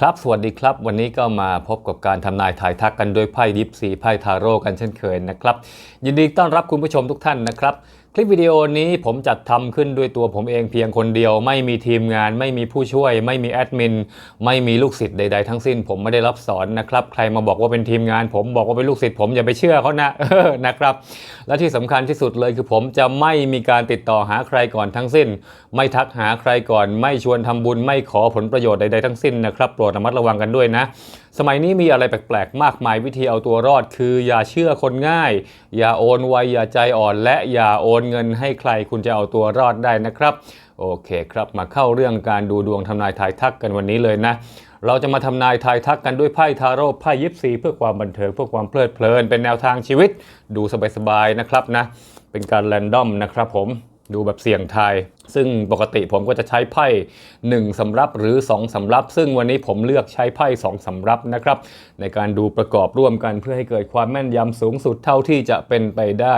ครับสวัสดีครับ วันนี้ก็มาพบกับการทำนายถ่ายทักกันด้วยไพ่ยิปซีไพ่ทาโร่กันเช่นเคยนะครับ ยินดีต้อนรับคุณผู้ชมทุกท่านนะครับ คลิปวิดีโอนี้ผมจัดทำขึ้นด้วยตัวผมเองเพียงคนเดียว ไม่มีทีมงาน ไม่มีผู้ช่วย ไม่มีแอดมิน ไม่มีลูกศิษย์ใด ๆ ทั้งสิ้น ผมไม่ได้รับสอนนะครับ ใครมาบอกว่าเป็นทีมงาน ผมบอกว่าเป็นลูกศิษย์ผมอย่าไปเชื่อเขานะนะครับ และที่สำคัญที่สุดเลยคือผมจะไม่มีการติดต่อหาใครก่อนทั้งสิ้น ไม่ทักหาใครก่อน ไม่ชวนทำบุญ ไม่ขอผลประโยชน์ใด ๆ ทั้งสิ้นนะครับ โปรดระมัดระวังกันด้วยนะ สมัยนี้มีอะไรแปลกๆ มากมายวิธีเอาตัวรอด คืออย่าเชื่อคนง่าย อย่าโอนไวอย่าใจอ่อน และอย่าโอนเงินให้ใครคุณจะเอาตัวรอดได้นะครับโอเคครับมาเข้าเรื่องการดูดวงทำนายทายทักกันวันนี้เลยนะ เราจะมาทำนายทายทักกันด้วยไพ่ทาโร่ไพ่ยิปซีเพื่อความบันเทิงเพื่อความเพลิดเพลิน เป็นแนวทางชีวิต ดูสบายๆนะครับนะเป็นการแรนดอมนะครับผมดูแบบเสี่ยงทาย ซึ่งปกติผมก็จะใช้ไพ่1สำรับหรือ 2สำรับ ซึ่งวันนี้ผมเลือกใช้ไพ่2สำรับนะครับ ในการดูประกอบร่วมกันเพื่อให้เกิดความแม่นยำสูงสุดเท่าที่จะเป็นไปได้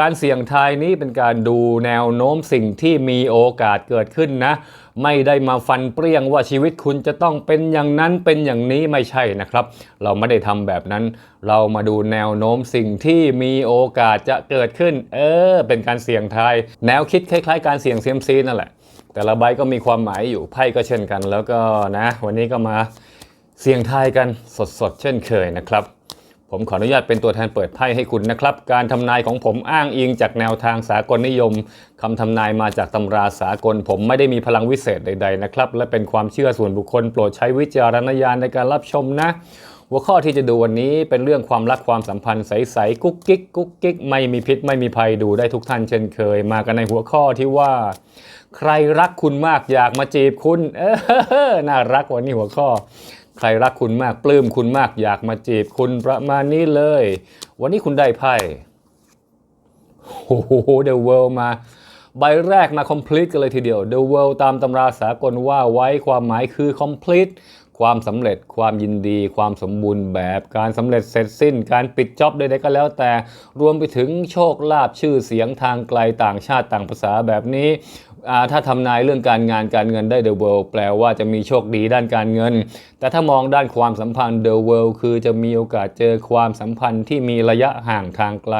การเสี่ยงทายนี้เป็นการดูแนวโน้มสิ่งที่มีโอกาสเกิดขึ้นนะ ไม่ได้มาฟันเปรี้ยงว่าชีวิตคุณจะต้องเป็นอย่างนั้นเป็นอย่างนี้ไม่ใช่นะครับ เราไม่ได้ทำแบบนั้น เรามาดูแนวโน้มสิ่งที่มีโอกาสจะเกิดขึ้น เออ เป็นการเสี่ยงทาย แนวคิดคล้ายๆ การเสี่ยงเซียมซีนั่นแหละ แต่ละใบก็มีความหมายอยู่ไพ่ก็เช่นกัน แล้วก็นะ วันนี้ก็มาเสี่ยงทายกันสดๆ เช่นเคยนะครับ ผมขออนุญาตเป็นตัวแทนเปิดไพ่ให้คุณนะครับ การทำนายของผมอ้างอิงจากแนวทางสากลนิยมคำทำนายมาจากตำราสากล ผมไม่ได้มีพลังวิเศษใด ๆ นะครับ และเป็นความเชื่อส่วนบุคคลโปรดใช้วิจารณญาณในการรับชมนะ หัวข้อที่จะดูวันนี้เป็นเรื่องความรักความสัมพันธ์ใสๆกุ๊กกิ๊กกุ๊กกิ๊กไม่มีพิษไม่มีภัยดูได้ทุกท่านเช่นเคย มากันในหัวข้อที่ว่า ใครรักคุณมากอยากมาจีบคุณ เออน่ารักวันนี้หัวข้อ รรักคุณมากปลื้มคุณมากอยากมาจีบคุณประมาณนี้เลย วันนี้คุณได้ไพ่โอ้โห The World มา ใบแรกมา complete กันเลยทีเดียว The World ตามตำราสากลว่าไว้ความหมายคือ complete ความสำเร็จความยินดี ความสมบูรณ์แบบการสำเร็จเสร็จสิ้น การปิดจ็อบใดๆก็แล้วแต่รวมไปถึงโชคลาภชื่อเสียงทางไกลต่างชาติต่างภาษาแบบนี้ ถ้าทำนายเรื่องการงานการเงินได้ The World แปลว่าจะมีโชคดีด้านการเงิน แต่ถ้ามองด้านความสัมพันธ์ The World คือจะมีโอกาสเจอความสัมพันธ์ที่มีระยะห่างทางไกล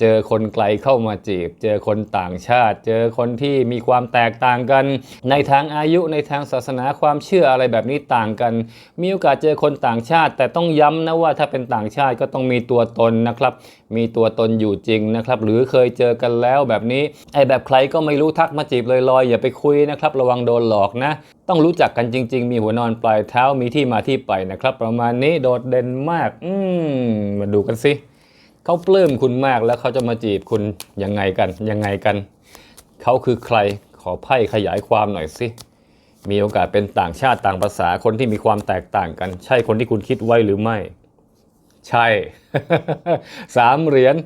เจอคนไกลเข้ามาจีบ เจอคนต่างชาติ เจอคนที่มีความแตกต่างกัน ในทางอายุในทางศาสนาความเชื่ออะไรแบบนี้ต่างกัน มีโอกาสเจอคนต่างชาติ แต่ต้องย้ำนะว่าถ้าเป็นต่างชาติก็ต้องมีตัวตนนะครับมีตัวตนอยู่จริงนะครับหรือเคยเจอกันแล้วแบบนี้ไอ้แบบใครก็ไม่รู้ทักมาจีบลอยๆอย่าไปคุยนะครับระวังโดนหลอกนะ ต้องรู้จักกันจริง ๆ มีหัวนอนปลายเท้ามีที่มาที่ไปนะครับ ประมาณนี้โดดเด่นมาก อืมมาดูกันสิเขาปลื้มคุณมากแล้วเขาจะมาจีบคุณยังไงกันยังไงกันเขาคือใครขอไพ่ขยายความหน่อยสิมีโอกาสเป็นต่างชาติต่างภาษาคนที่มีความแตกต่างกัน ใช่คนที่คุณคิดไว้หรือไม่ ใช่ สามเหรียญ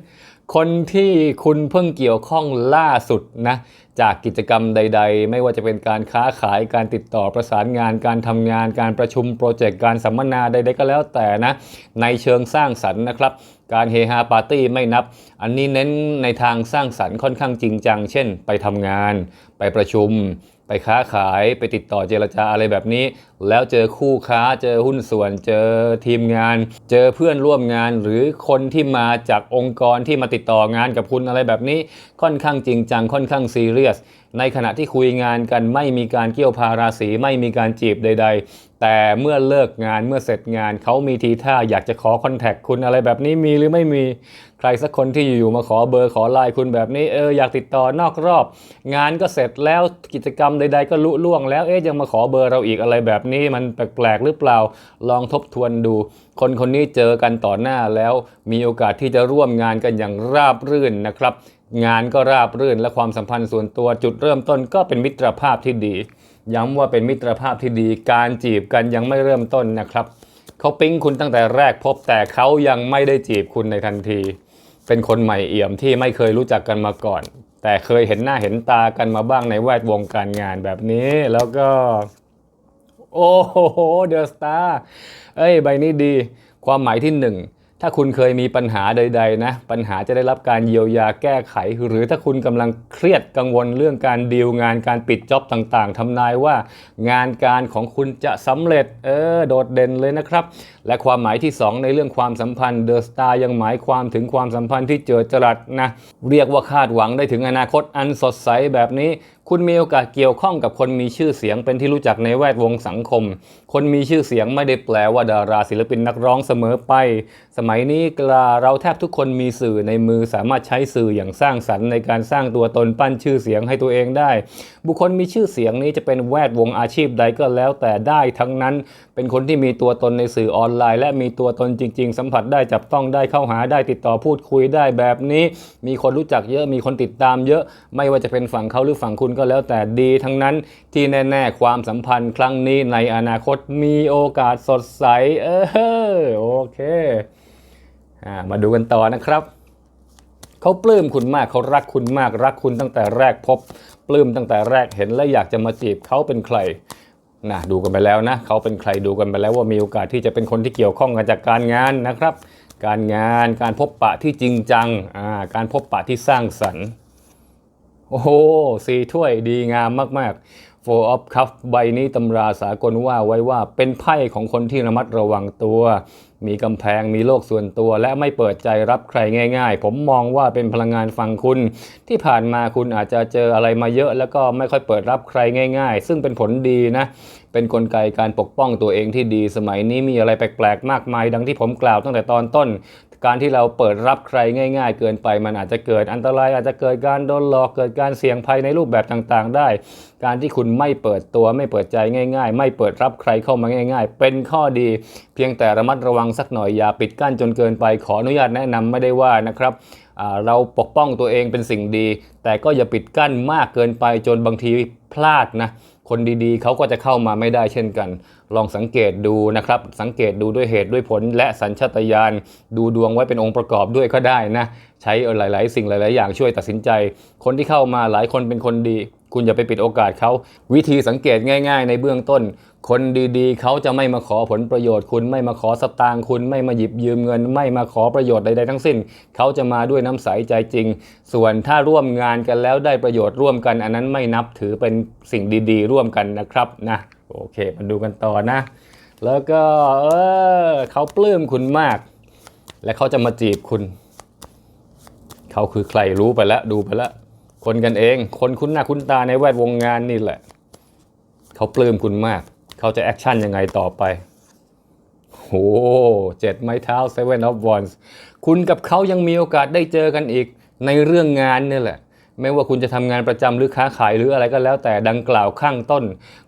คนที่คุณเพิ่งเกี่ยวข้องล่าสุดนะ จากกิจกรรมใด ๆ ไม่ว่าจะเป็นการค้าขายการติดต่อประสานงาน การทำงานการประชุมโปรเจกต์การสัมมนาใด ๆ ก็แล้วแต่นะ ในเชิงสร้างสรรค์นะครับ การเฮฮาปาร์ตี้ไม่นับ อันนี้เน้นในทางสร้างสรรค์ค่อนข้างจริงจัง เช่น ไปทำงาน ไปประชุม ไปค้าขายไปติดต่อเจรจาอะไรแบบนี้ แล้วเจอคู่ค้าเจอหุ้นส่วน เจอทีมงาน เจอเพื่อนร่วมงาน หรือคนที่มาจากองค์กรที่มาติดต่องานกับคุณอะไรแบบนี้ ค่อนข้างจริงจังค่อนข้างซีเรียสในขณะที่คุยงานกันไม่มีการเกี่ยวพาราศีไม่มีการจีบใดๆ แต่เมื่อเลิกงานเมื่อเสร็จงานเขามีทีท่าอยากจะขอคอนแทคคุณอะไรแบบนี้มีหรือไม่มีใครสักคนที่อยู่ๆมาขอเบอร์ขอไลน์คุณแบบนี้เอออยากติดต่อนอกรอบ งานก็เสร็จแล้วกิจกรรมใด ๆ ก็ลุล่วง แล้วเอ๊ะยังมาขอเบอร์เราอีกอะไรแบบนี้มันแปลกๆหรือเปล่าลองทบทวนดู คนคนนี้เจอกันต่อหน้าแล้วมีโอกาสที่จะร่วมงานกันอย่างราบรื่นนะครับ งานก็ราบรื่นและความสัมพันธ์ส่วนตัวจุดเริ่มต้นก็เป็นมิตรภาพที่ดี ย้ำว่าเป็นมิตรภาพที่ดี การจีบกันยังไม่เริ่มต้นนะครับ เขาปิ๊งคุณตั้งแต่แรกพบแต่เขายังไม่ได้จีบคุณในทันที เป็นคนใหม่เอี่ยมที่ไม่เคยรู้จักกันมาก่อน แต่เคยเห็นหน้าเห็นตากันมาบ้างในแวดวงการงานแบบนี้แล้วก็ โอ้โหเดอะสตาร์เอ้ย ใบนี้ดี ความหมายที่หนึ่ง ถ้าคุณเคยมีปัญหาใด ๆ นะ ปัญหาจะได้รับการเยียวยาแก้ไข หรือถ้าคุณกำลังเครียดกังวลเรื่องการดีลงานการปิดจ็อบต่างๆทำนายว่างานการของคุณจะสำเร็จเออโดดเด่นเลยนะครับ และความหมายที่ 2 ในเรื่องความสัมพันธ์เดอะสตาร์ยังหมายความถึงความสัมพันธ์ที่เจิดจรัสนะเรียกว่าคาดหวังได้ถึงอนาคตอันสดใสแบบนี้ คุณมีโอกาสเกี่ยวข้องกับคนมีชื่อเสียงเป็นที่รู้จักในแวดวงสังคม คนมีชื่อเสียงไม่ได้แปลว่าดาราศิลปินนักร้องเสมอไป สมัยนี้กลาเราแทบทุกคนมีสื่อในมือสามารถใช้สื่ออย่างสร้างสรรค์ในการสร้างตัวตนปั้นชื่อเสียงให้ตัวเองได้ บุคคลมีชื่อเสียงนี้จะเป็นแวดวงอาชีพใดก็แล้วแต่ได้ทั้งนั้น เป็นคนที่มีตัวตนในสื่อออนไลน์ และมีตัวตนจริง ๆ สัมผัสได้จับต้องได้เข้าหาได้ติดต่อพูดคุยได้แบบนี้ มีคนรู้จักเยอะมีคนติดตามเยอะ ไม่ว่าจะเป็นฝั่งเขาหรือฝั่งคุณก็แล้วแต่ดีทั้งนั้นที่แน่ๆความสัมพันธ์ครั้งนี้ในอนาคตมีโอกาสสดใส เออโอเคอ่ามาดูกันต่อนะครับเขาปลื้มคุณมากเขารักคุณมากรักคุณตั้งแต่แรกพบ ปลื้มตั้งแต่แรกเห็นและอยากจะมาจีบเขาเป็นใครนะดูกันไปแล้วนะเขาเป็นใครดูกันไปแล้วว่ามีโอกาสที่จะเป็นคนที่เกี่ยวข้องกันจากการงานนะครับ การงานการพบปะที่จริงจังการพบปะที่สร้างสรรค์ โอ้โหสีถ้วยดีงามมากๆ Four of Cup ใบนี้ตำราสากลว่าไว้ว่าเป็นไพ่ของคนที่ระมัดระวังตัว มีกำแพงมีโลกส่วนตัว และไม่เปิดใจรับใครง่าย ๆ ผมมองว่าเป็นพลังงานฟังคุณ ที่ผ่านมาคุณอาจจะเจออะไรมาเยอะ แล้วก็ไม่ค่อยเปิดรับใครง่าย ๆ ซึ่งเป็นผลดีนะ เป็นนกลไกการปกป้องตัวเองที่ดีสมัยนี้มีอะไรแปลกๆ มากมาย ดังที่ผมกล่าวตั้งแต่ตอนต้น การที่เราเปิดรับใครง่ายๆ เกินไป มันอาจจะเกิดอันตรายอาจจะเกิดการโดนหลอกเกิดการเสี่ยงภัยในรูปแบบต่างๆ ได้ การที่คุณไม่เปิดตัวไม่เปิดใจง่าย ๆ ไม่เปิดรับใครเข้ามาง่าย ๆ เป็นข้อดี เพียงแต่ระมัดระวังสักหน่อยอย่าปิดกั้นจนเกินไปขออนุญาตแนะนำไม่ได้ว่านะครับเราปกป้องตัวเองเป็นสิ่งดี แต่ก็อย่าปิดกั้นมากเกินไปจนบางทีพลาดนะ คนดีๆ เขาก็จะเข้ามาไม่ได้เช่นกัน ลองสังเกตดูนะครับ สังเกตดูด้วยเหตุด้วยผล และสัญชาตญาณดูดวงไว้เป็นองค์ประกอบด้วยก็ได้นะ ใช้หลาย ๆ สิ่งหลาย ๆ อย่างช่วยตัดสินใจ คนที่เข้ามาหลายคนเป็นคนดี คุณอย่าไปปิดโอกาสเขาวิธีสังเกตง่าย ๆ ในเบื้องต้น คนดีๆ เขาจะไม่มาขอผลประโยชน์คุณไม่มาขอสตางค์คุณไม่มาหยิบยืมเงิน ไม่มาขอประโยชน์ใดๆทั้งสิ้น เขาจะมาด้วยน้ำใสใจจริง ส่วนถ้าร่วมงานกันแล้วได้ประโยชน์ร่วมกัน อันนั้นไม่นับถือเป็นสิ่งดี ๆ ร่วมกันนะครับนะโอเคมาดูกันต่อนะ แล้วก็เออเขาปลื้มคุณมาก และเขาจะมาจีบคุณ เขาคือใครรู้ไปแล้วดูไปแล้ว คนกันเอง คนคุ้นหน้าคุ้นตาในแวดวงงานนี่แหละ เขาปลื้มคุณมาก เขาจะแอคชั่นยังไงต่อไปโอ้เจ็ดไม้เท้า Seven of Wands คุณกับเขายังมีโอกาสได้เจอกันอีกในเรื่องงานนี่แหละ ไม่ว่าคุณจะทำงานประจำหรือค้าขายหรืออะไรก็แล้วแต่ดังกล่าวข้างต้น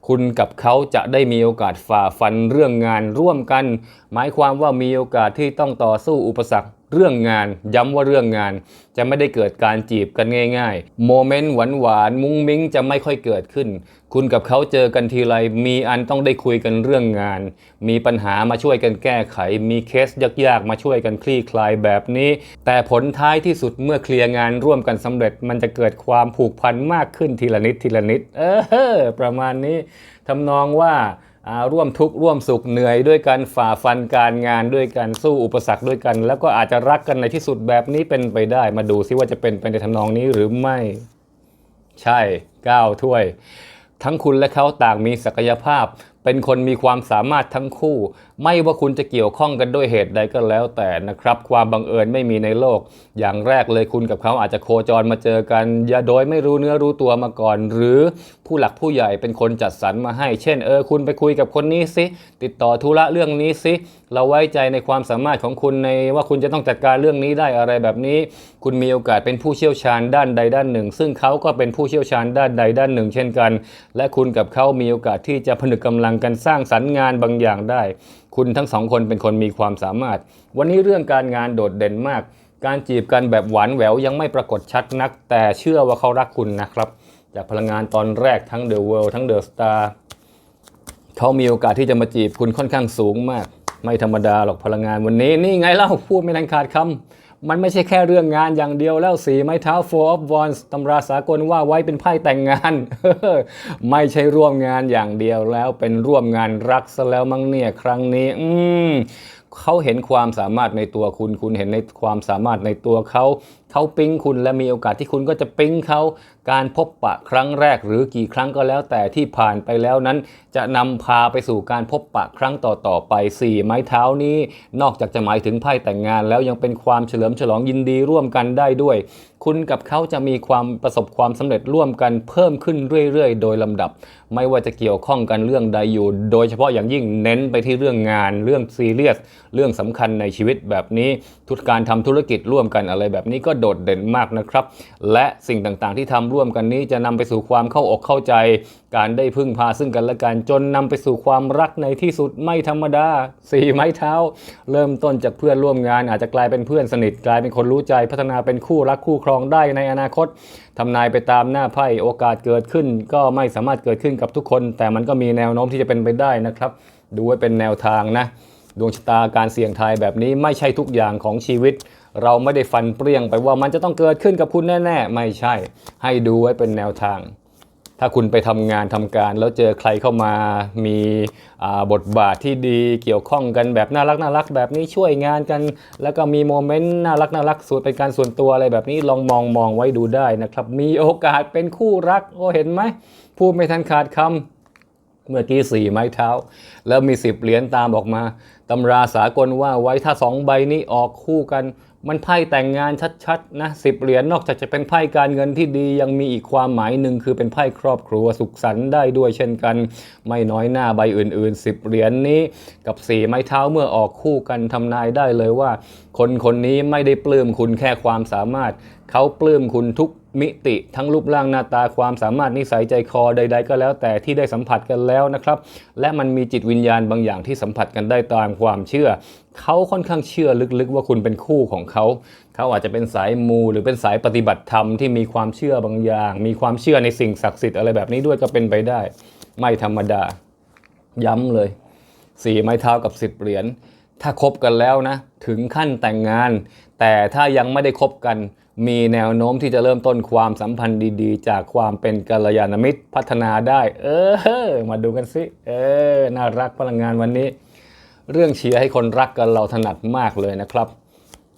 คุณกับเขาจะได้มีโอกาสฝ่าฟันเรื่องงานร่วมกัน หมายความว่ามีโอกาสที่ต้องต่อสู้อุปสรรค เรื่องงานย้ำว่าเรื่องงาน จะไม่ได้เกิดการจีบกันง่ายๆโมเมนต์หวานๆมุ้งมิ้งจะไม่ค่อยเกิดขึ้น คุณกับเขาเจอกันทีไรมีอันต้องได้คุยกันเรื่องงาน มีปัญหามาช่วยกันแก้ไข มีเคสยากๆมาช่วยกันคลี่คลายแบบนี้ แต่ผลท้ายที่สุดเมื่อเคลียร์งานร่วมกันสำเร็จ มันจะเกิดความผูกพันมากขึ้นทีละนิดทีละนิด เออประมาณนี้ทำนองว่า ร่วมทุกข์ร่วมสุขเหนื่อยด้วยกันฝ่าฟันการงานด้วยกันสู้อุปสรรคด้วยกัน แล้วก็อาจจะรักกันในที่สุดแบบนี้เป็นไปได้ มาดูซิว่าจะเป็นไปในทำนองนี้หรือไม่ ใช่ก้าวถ้วย ทั้งคุณและเขาต่างมีศักยภาพ เป็นคนมีความสามารถทั้งคู่ ไม่ว่าคุณจะเกี่ยวข้องกันด้วยเหตุใดก็แล้วแต่นะครับ ความบังเอิญไม่มีในโลก อย่างแรกเลยคุณกับเขาอาจจะโคจรมาเจอกัน อย่าโดยไม่รู้เนื้อรู้ตัวมาก่อน หรือผู้หลักผู้ใหญ่เป็นคนจัดสรรมาให้ เช่นเออคุณไปคุยกับคนนี้สิติดต่อธุระเรื่องนี้สิ เราไว้ใจในความสามารถของคุณในว่าคุณจะต้องจัดการเรื่องนี้ได้อะไรแบบนี้ คุณมีโอกาสเป็นผู้เชี่ยวชาญด้านใดด้านหนึ่ง ซึ่งเขาก็เป็นผู้เชี่ยวชาญด้านใดด้านหนึ่ง เช่นกัน และคุณกับเขามีโอกาสที่จะผนึกกำลังกันสร้างสรรค์งานบางอย่างได้ คุณทั้งสองคนเป็นคนมีความสามารถ วันนี้เรื่องการงานโดดเด่นมาก การจีบกันแบบหวานแหววยังไม่ปรากฏชัดนัก แต่เชื่อว่าเขารักคุณนะครับ จากพลังงานตอนแรกทั้ง The World ทั้ง The Star เขามีโอกาสที่จะมาจีบคุณค่อนข้างสูงมาก ไม่ธรรมดาหรอกพลังงานวันนี้นี่ไงเล่าพูดไม่ทันขาดคำมันไม่ใช่แค่เรื่องงานอย่างเดียวแล้วสีไม้เท้า Four of Wands ตำราสากลว่าไว้เป็นไพ่แต่งงาน ไม่ใช่ร่วมงานอย่างเดียวแล้วเป็นร่วมงานรักซะแล้วมั้งเนี่ยครั้งนี้ อืมเขาเห็นความสามารถในตัวคุณ คุณเห็นในความสามารถในตัวเขา เขาปิ๊งคุณและมีโอกาสที่คุณก็จะปิ๊งเขาการพบปะครั้งแรก หรือกี่ครั้งก็แล้วแต่ที่ผ่านไปแล้วนั้น จะนำพาไปสู่การพบปะครั้งต่อๆไปสี่ไม้เท้านี้ นอกจากจะหมายถึงไพ่แต่งงาน แล้วยังเป็นความเฉลิมฉลองยินดีร่วมกันได้ด้วย คุณกับเขาจะมีความประสบความสำเร็จร่วมกันเพิ่มขึ้นเรื่อยๆ โดยลำดับ ไม่ว่าจะเกี่ยวข้องกันเรื่องใดอยู่ โดยเฉพาะอย่างยิ่งเน้นไปที่เรื่องงาน เรื่องซีเรียส เรื่องสำคัญในชีวิตแบบนี้ทุกการทำธุรกิจร่วมกันอะไรแบบนี้ก็โดดเด่นมากนะครับ และสิ่งต่างๆ ที่ทำร่วมกันนี้จะนำไปสู่ความเข้าอกเข้าใจ การได้พึ่งพาซึ่งกันและกันจนนำไปสู่ความรักในที่สุดไม่ธรรมดาสี่ไม้เท้า เริ่มต้นจากเพื่อนร่วมงาน อาจจะกลายเป็นเพื่อนสนิทกลายเป็นคนรู้ใจพัฒนาเป็นคู่รักคู่ครองได้ในอนาคตทำนายไปตามหน้าไพ่โอกาสเกิดขึ้น ก็ไม่สามารถเกิดขึ้นกับทุกคน แต่มันก็มีแนวโน้มที่จะเป็นไปได้นะครับ ดูไว้เป็นแนวทางนะดวงชะตาการเสี่ยงทายแบบนี้ไม่ใช่ทุกอย่างของชีวิต เราไม่ได้ฟันเปรี้ยงไปว่ามันจะต้องเกิดขึ้นกับคุณแน่ ๆ ไม่ใช่ ให้ดูไว้เป็นแนวทาง ถ้าคุณไปทำงานทำการ แล้วเจอใครเข้ามามีบทบาทที่ดีเกี่ยวข้องกันแบบน่ารักน่ารักแบบนี้ช่วยงานกัน แล้วก็มีโมเมนต์น่ารักน่ารักส่วนเป็นการส่วนตัวอะไรแบบนี้ลองมองมองไว้ดูได้นะครับ มีโอกาสเป็นคู่รักโอ้เห็นไหมพูดไม่ทันขาดคำ เมื่อกี้สี่ไม้เท้า แล้วมีสิบเหรียญตามออกมาตำราสากลว่าไว้ถ้าสองใบนี้ออกคู่กัน มันไพ่แต่งงานชัดๆนะสิบเหรียญนอกจากจะเป็นไพ่การเงินที่ดียังมีอีกความหมายหนึ่งคือเป็นไพ่ครอบครัวสุขสันต์ได้ด้วยเช่นกัน ไม่น้อยหน้าใบอื่นๆสิบเหรียญนี้กับสี่ไม้เท้าเมื่อออกคู่กันทำนายได้เลยว่า คนคนนี้ไม่ได้ปลื้มคุณแค่ความสามารถ เขาปลื้มคุณทุก มิติทั้งรูปร่างหน้าตาความสามารถนิสัยใจคอใด ๆ ก็แล้วแต่ที่ได้สัมผัสกันแล้วนะครับ และมันมีจิตวิญญาณบางอย่างที่สัมผัสกันได้ตามความเชื่อ เขาค่อนข้างเชื่อลึกๆว่าคุณเป็นคู่ของเขา เขาอาจจะเป็นสายมูหรือเป็นสายปฏิบัติธรรมที่มีความเชื่อบางอย่าง มีความเชื่อในสิ่งศักดิ์สิทธิ์อะไรแบบนี้ด้วยก็เป็นไปได้ ไม่ธรรมดา ย้ำเลยสี่ไม้เท้ากับสิบเหรียญ ถ้าคบกันแล้วนะ ถึงขั้นแต่งงาน แต่ถ้ายังไม่ได้คบกัน มีแนวโน้มที่จะเริ่มต้นความสัมพันธ์ดี ๆ จากความเป็นกัลยาณมิตรพัฒนาได้ เออ มาดูกันสิเออ น่ารักพลังงานวันนี้ เรื่องเชียร์ให้คนรักกันเราถนัดมากเลยนะครับ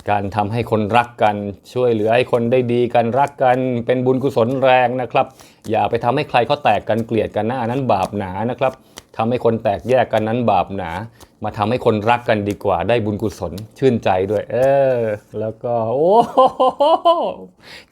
การทำให้คนรักกัน ช่วยเหลือให้คนได้ดีกันรักกันเป็นบุญกุศลแรงนะครับ อย่าไปทำให้ใครเขาแตกกันเกลียดกันนะอันนั้นบาปหนานะครับทำให้คนแตกแยกกันนั้นบาปหนา มาทำให้คนรักกันดีกว่าได้บุญกุศล ชื่นใจด้วย เออ แล้วก็ โอ้โห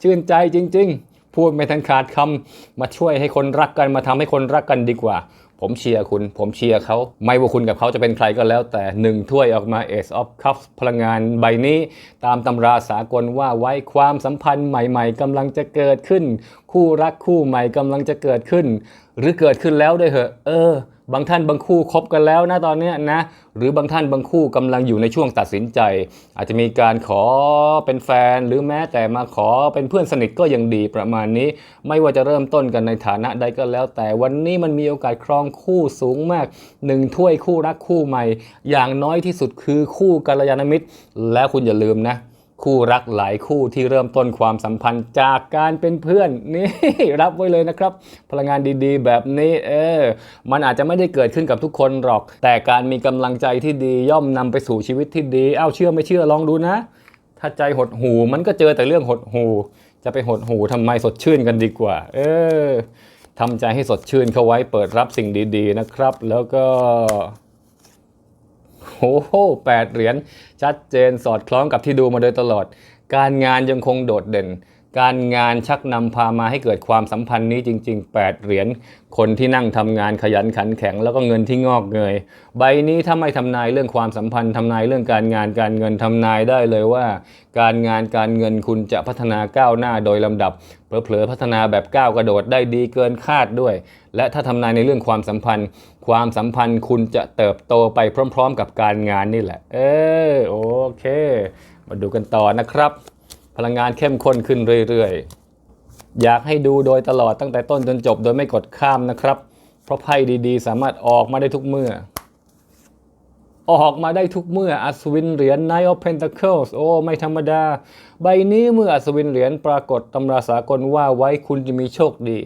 ชื่นใจจริง ๆ พูดไม่ทันขาดคำมาช่วยให้คนรักกันมาทำให้คนรักกันดีกว่า ผมเชียร์คุณ ผมเชียร์เขาไม่ว่าคุณกับเขาจะเป็นใครก็แล้วแต่หนึ่งถ้วยออกมา Ace of Cups พลังงานใบนี้ ตามตำราสากลว่าไว้ความสัมพันธ์ใหม่ๆกำลังจะเกิดขึ้น คู่รักคู่ใหม่กำลังจะเกิดขึ้น หรือเกิดขึ้นแล้วด้วยเหอะ เออ บางท่านบางคู่คบกันแล้วนะตอนนี้นะหรือบางท่านบางคู่กำลังอยู่ในช่วงตัดสินใจ อาจจะมีการขอเป็นแฟน หรือแม้แต่มาขอเป็นเพื่อนสนิทก็ยังดีประมาณนี้ ไม่ว่าจะเริ่มต้นกันในฐานะใดก็แล้ว แต่วันนี้มันมีโอกาสครองคู่สูงมากหนึ่งถ้วยคู่รักคู่ใหม่ อย่างน้อยที่สุดคือคู่กัลยาณมิตร แล้วคุณอย่าลืมนะ คู่รักหลายคู่ที่เริ่มต้นความสัมพันธ์จากการเป็นเพื่อนนี่รับไว้เลยนะครับ พลังงานดีๆ แบบนี้เออมันอาจจะไม่ได้เกิดขึ้นกับทุกคนหรอก แต่การมีกำลังใจที่ดีย่อมนำไปสู่ชีวิตที่ดีเอ้าเชื่อไม่เชื่อลองดูนะ ถ้าใจหดหูมันก็เจอแต่เรื่องหดหูจะไปหดหูทำไมสดชื่นกันดีกว่า เออทำใจให้สดชื่นเข้าไว้เปิดรับสิ่งดี ๆนะครับ แล้วก็ โอ้โหแปดเหรียญชัดเจนสอดคล้องกับที่ดูมาโดยตลอด การงานยังคงโดดเด่น การงานชักนำพามาให้เกิดความสัมพันธ์นี้จริง ๆ 8 เหรียญคนที่นั่งทำงานขยันขันแข็งแล้วก็เงินที่งอกเงย ใบนี้ถ้าไม่ทำนายเรื่องความสัมพันธ์ทำนายเรื่องการงานการเงินทำนายได้เลยว่า การงานการเงินคุณจะพัฒนาก้าวหน้าโดยลำดับเผลอๆพัฒนาแบบก้าวกระโดดได้ดีเกินคาดด้วย และถ้าทำนายในเรื่องความสัมพันธ์ ความสัมพันธ์คุณจะเติบโตไปพร้อม ๆ กับการงานนี่แหละ เออโอเค มาดูกันต่อนะครับ พลังงานเข้มข้นขึ้นเรื่อยๆ อยากให้ดูโดยตลอดตั้งแต่ต้นจนจบโดยไม่กดข้ามนะครับ เพราะไพ่ดีๆ สามารถออกมาได้ทุกเมื่อ ออกมาได้ทุกเมื่ออัศวินเหรียญ Knight of Pentacles โอ้ ไม่ธรรมดา ใบนี้เมื่ออัศวินเหรียญปรากฏตำราสากลว่าไว้คุณจะมีโชคดี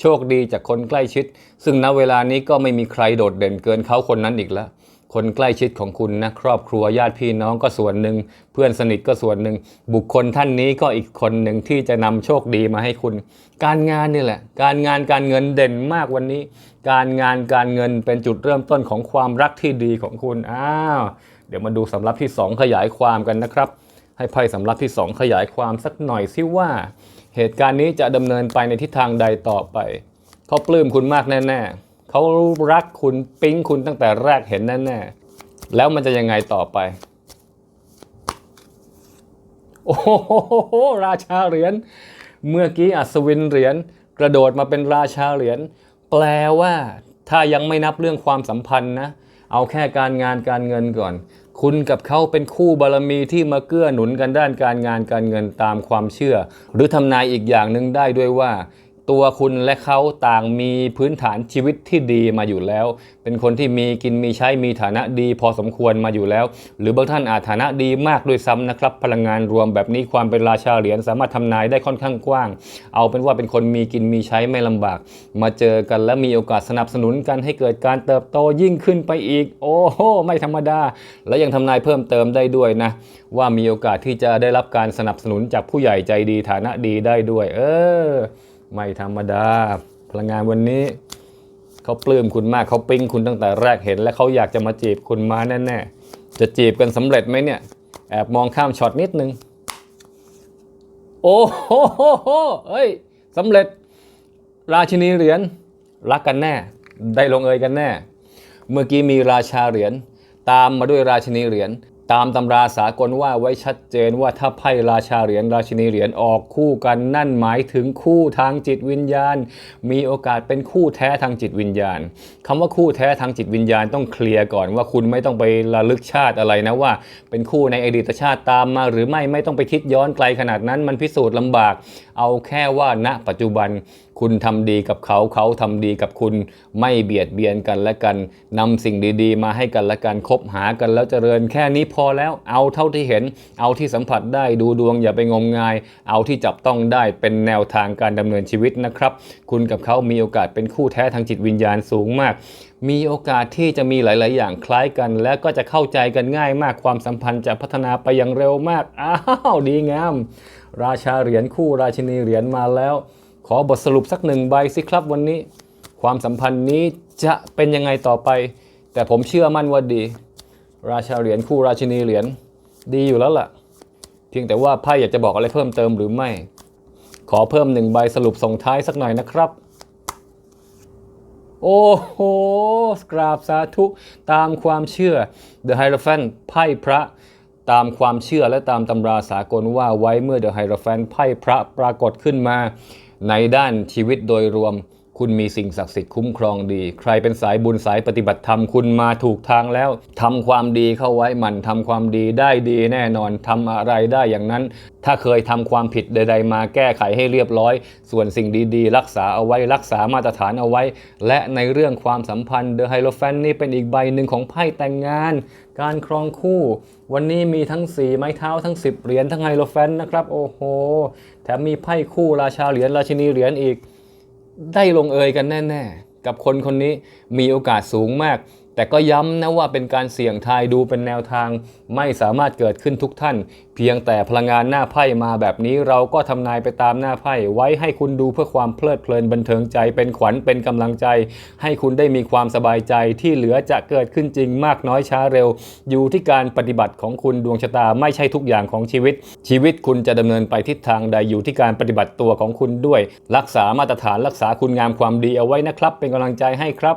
โชคดีจากคนใกล้ชิด ซึ่งณเวลานี้ก็ไม่มีใครโดดเด่นเกินเขาคนนั้นอีกแล้ว คนใกล้ชิดของคุณนะครอบครัวญาติพี่น้องก็ส่วนหนึ่ง เพื่อนสนิทก็ส่วนหนึ่ง บุคคลท่านนี้ก็อีกคนหนึ่งที่จะนำโชคดีมาให้คุณ การงานนี่แหละ การงานการเงินเด่นมากวันนี้ การงานการเงินเป็นจุดเริ่มต้นของความรักที่ดีของคุณอ้าวเดี๋ยวมาดูสำรับที่ 2 ขยายความกันนะครับ ให้ไพ่สำรับที่ 2 ขยายความสักหน่อยสิว่า เหตุการณ์นี้จะดำเนินไปในทิศทางใดต่อไปเขาปลื้มคุณมากแน่ ๆ เขารักคุณปิ๊งคุณตั้งแต่แรกเห็นแน่ๆแล้วมันจะยังไงต่อไป โอ้โหราชาเหรียญเมื่อกี้อัศวินเหรียญกระโดดมาเป็นราชาเหรียญแปลว่า ถ้ายังไม่นับเรื่องความสัมพันธ์นะ เอาแค่การงานการเงินก่อน คุณกับเขาเป็นคู่บารมีที่มาเกื้อหนุนกันด้านการงานการเงินตามความเชื่อ หรือทำนายอีกอย่างหนึ่งได้ด้วยว่า ตัวคุณและเขาต่างมีพื้นฐานชีวิตที่ดีมาอยู่แล้ว เป็นคนที่มีกินมีใช้มีฐานะดี พอสมควรมาอยู่แล้ว หรือบางท่านอาจฐานะดีมากด้วยซ้ำนะครับ พลังงานรวมแบบนี้ความเป็นราชาเหรียญสามารถทำนายได้ค่อนข้างกว้าง เอาเป็นว่าเป็นคนมีกินมีใช้ไม่ลำบาก มาเจอกันและมีโอกาสสนับสนุนกันให้เกิดการเติบโตยิ่งขึ้นไปอีก โอ้โหไม่ธรรมดา และยังทำนายเพิ่มเติมได้ด้วยนะ ว่ามีโอกาสที่จะได้รับการสนับสนุนจากผู้ใหญ่ใจดีฐานะดีได้ด้วย เออ ไม่ธรรมดา พลังงานวันนี้ เขาปลื้มคุณมากเขาปิ๊งคุณตั้งแต่แรกเห็น และเขาอยากจะมาจีบคุณมาแน่ๆจะจีบกันสำเร็จไหมเนี่ย แอบมองข้ามช็อตนิดนึง โอ้โหเอ้ยสำเร็จราชินีเหรียญรักกันแน่ ได้ลงเอยกันแน่ เมื่อกี้มีราชาเหรียญตามมาด้วยราชินีเหรียญ ตามตำราสากลว่าไว้ชัดเจนว่าถ้าไพ่ราชาเหรียญราชินีเหรียญออกคู่กันนั่นหมายถึงคู่ทางจิตวิญญาณ มีโอกาสเป็นคู่แท้ทางจิตวิญญาณคำว่าคู่แท้ทางจิตวิญญาณต้องเคลียร์ก่อนว่าคุณไม่ต้องไประลึกชาติอะไรนะว่า เป็นคู่ในอดีตชาติตามมา หรือไม่ไม่ต้องไปคิดย้อนไกลขนาดนั้นมันพิสูจน์ลำบาก เอาแค่ว่าณปัจจุบัน คุณทำดีกับเขาเขาทำดีกับคุณไม่เบียดเบียนกันและกันนำสิ่งดี ๆ มาให้กันและกันคบหากันแล้วเจริญแค่นี้พอแล้วเอาเท่าที่เห็น เอาที่สัมผัสได้ดูดวงอย่าไปงมงาย เอาที่จับต้องได้เป็นแนวทางการดำเนินชีวิตนะครับ คุณกับเขามีโอกาสเป็นคู่แท้ทางจิตวิญญาณสูงมาก มีโอกาสที่จะมีหลาย ๆ อย่างคล้ายกัน และก็จะเข้าใจกันง่ายมากความสัมพันธ์จะพัฒนาไปอย่างเร็วมากอ้าวดีงาม ราชาเหรียญคู่ราชินีเหรียญมาแล้ว ขอบทสรุปสักหนึ่งใบสิครับวันนี้ ความสัมพันธ์นี้จะเป็นยังไงต่อไป แต่ผมเชื่อมั่นว่าดี ราชาเหรียญคู่ราชินีเหรียญดีอยู่แล้วล่ะ เพียงแต่ว่าไพ่อยากจะบอกอะไรเพิ่มเติมหรือไม่ ขอเพิ่มหนึ่งใบสรุปส่งท้ายสักหน่อยนะครับ โอ้โหกราบสาธุตามความเชื่อ The Hierophant ไพ่พระตามความเชื่อและตามตำราสากลว่าไว้เมื่อ The Hierophant ไพ่พระปรากฏขึ้นมา ในด้านชีวิตโดยรวม คุณมีสิ่งศักดิ์สิทธิ์คุ้มครองดี ใครเป็นสายบุญสายปฏิบัติธรรมคุณมาถูกทางแล้วทำความดีเข้าไว้มันทำความดีได้ดีแน่นอนทำอะไรได้อย่างนั้น ถ้าเคยทำความผิดใด ๆ มาแก้ไขให้เรียบร้อย ส่วนสิ่งดีๆ รักษาเอาไว้รักษามาตรฐานเอาไว้ และในเรื่องความสัมพันธ์เดอะไฮโลแฟนนี่เป็นอีกใบหนึ่งของไพ่แต่งงาน การครองคู่ วันนี้มีทั้ง4ไม้เท้าทั้ง 10 เหรียญทั้งไฮโลแฟนนะครับโอ้โหแถมมีไพ่คู่ราชาเหรียญราชินีเหรียญอีก ได้ลงเอยกันแน่ ๆ กับคนคนนี้มีโอกาสสูงมาก แต่ก็ย้ำนะว่าเป็นการเสี่ยงทายดูเป็นแนวทาง ไม่สามารถเกิดขึ้นทุกท่าน เพียงแต่พลังงานหน้าไพ่มาแบบนี้เราก็ทำนายไปตามหน้าไพ่ไว้ให้คุณดูเพื่อความเพลิดเพลินบันเทิงใจ เป็นขวัญเป็นกำลังใจ ให้คุณได้มีความสบายใจที่เหลือจะเกิดขึ้นจริงมากน้อยช้าเร็ว อยู่ที่การปฏิบัติของคุณดวงชะตาไม่ใช่ทุกอย่างของชีวิต ชีวิตคุณจะดำเนินไปทิศทางใดอยู่ที่การปฏิบัติตัวของคุณด้วย รักษามาตรฐานรักษาคุณงามความดีเอาไว้นะครับ เป็นกำลังใจให้ครับ